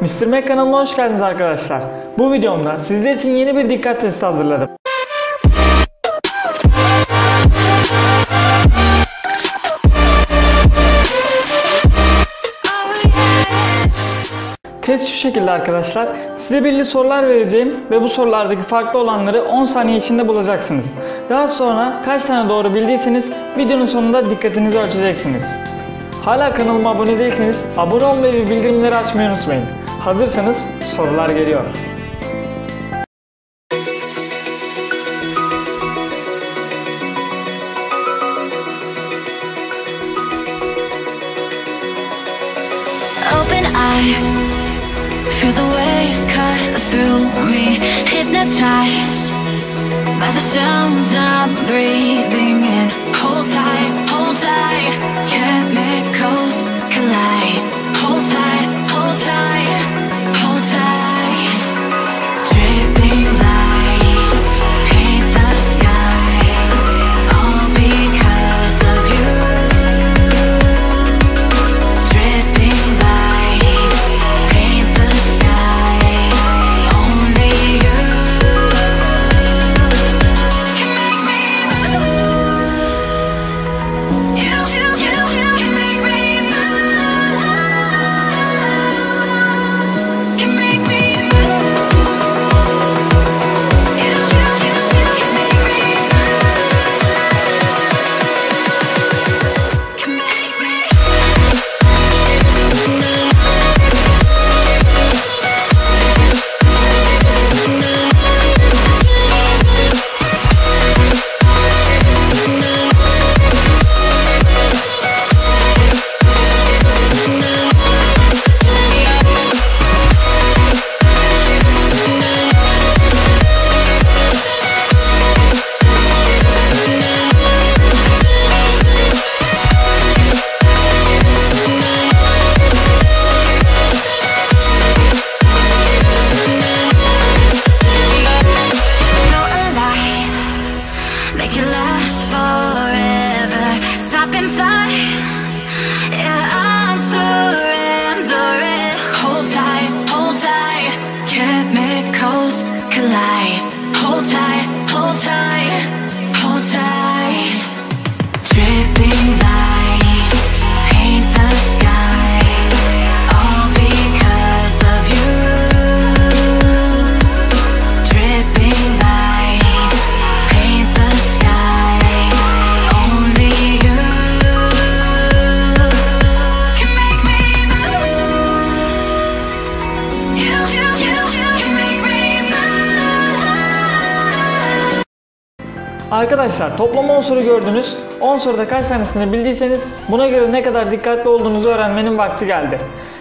Mr. Mac kanalına hoş geldiniz arkadaşlar. Bu videomda sizler için yeni bir dikkat testi hazırladım. Test şu şekilde arkadaşlar. Size belli sorular vereceğim ve bu sorulardaki farklı olanları 10 saniye içinde bulacaksınız. Daha sonra kaç tane doğru bildiyseniz videonun sonunda dikkatinizi ölçeceksiniz. Hala kanalıma abone değilseniz abone olmayı ve bildirimleri açmayı unutmayın. Hazırsanız sorular geliyor. Open eye, feel the waves cut through me. Hypnotized by the sounds I'm breathing in. Hold tight, hold tight, Hold tight, hold tight, hold tight. Dripping Arkadaşlar toplam 10 soru gördünüz. 10 soruda kaç tanesini bildiyseniz buna göre ne kadar dikkatli olduğunuzu öğrenmenin vakti geldi.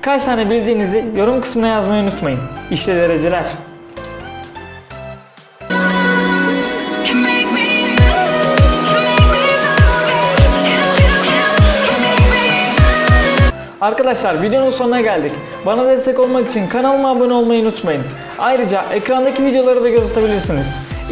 Kaç tane bildiğinizi yorum kısmına yazmayı unutmayın. İşte dereceler. Arkadaşlar videonun sonuna geldik. Bana destek olmak için kanalıma abone olmayı unutmayın. Ayrıca ekrandaki videoları da göz atabilirsiniz.